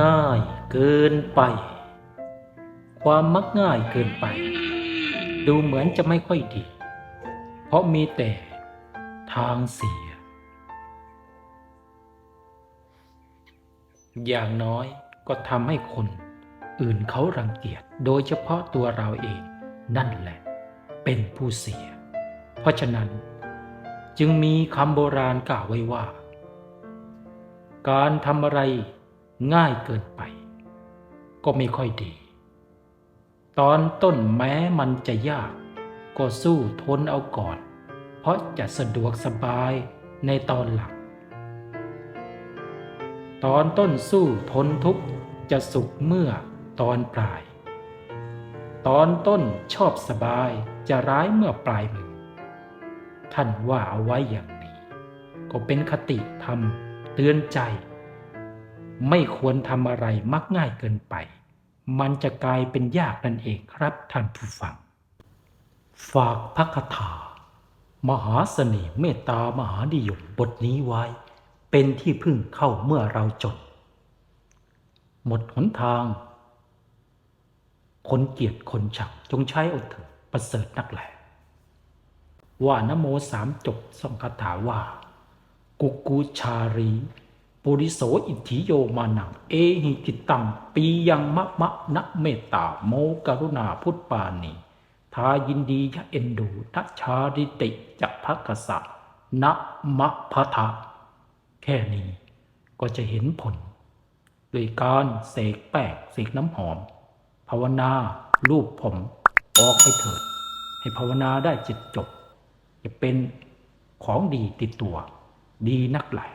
ง่ายเกินไป ความมักง่ายเกินไป ดูเหมือนจะไม่ค่อยดี เพราะมีแต่ทางเสีย อย่างน้อยก็ทำให้คนอื่นเขารังเกียจโดยเฉพาะตัวเราเองนั่นแหละ เป็นผู้เสีย เพราะฉะนั้นจึงมีคำโบราณกล่าวไว้ว่า การทำอะไร ง่ายเกินไป ก็ไม่ค่อยดี ตอนต้นแม้มันจะยาก ก็สู้ทนเอาก่อน เพราะจะสะดวกสบายในตอนหลัง ตอนต้นสู้ทนทุกข์จะสุขเมื่อตอนปลาย ตอนต้นชอบสบายจะร้ายเมื่อปลายมือ ท่านว่าเอาไว้อย่างนี้ ก็เป็นคติธรรมเตือนใจ ไม่ควรทำอะไรมักง่ายเกินไป มันจะกลายเป็นยากนั่นเองครับท่านผู้ฟัง ฝากพระคาถามหาเสน่ห์เมตตามหานิยมบทนี้ไว้ เป็นที่พึ่งเข้าเมื่อเราจนหมดหนทาง คนเกียรติคนฉักจงใช้อาเถิดประเสริฐนักแหละว่านโมสามจบทรงคาถาว่า กุกูชารี ปุริโสอิทธิโยมานังเอหิกิตังปียังมะมะนะเมตตาโมกรุณาพุทธปานีทายินดียะเอ็นดูนัชาริติจะพักกษะนะมะพะทะแค่นี้ก็จะเห็นผลโดยการเสกแป้งเสกน้ำหอม ภาวนารูปผม ออกไปเถิด ให้ภาวนาได้จิตจบ จะเป็นของดีติดตัว ดีนักหละ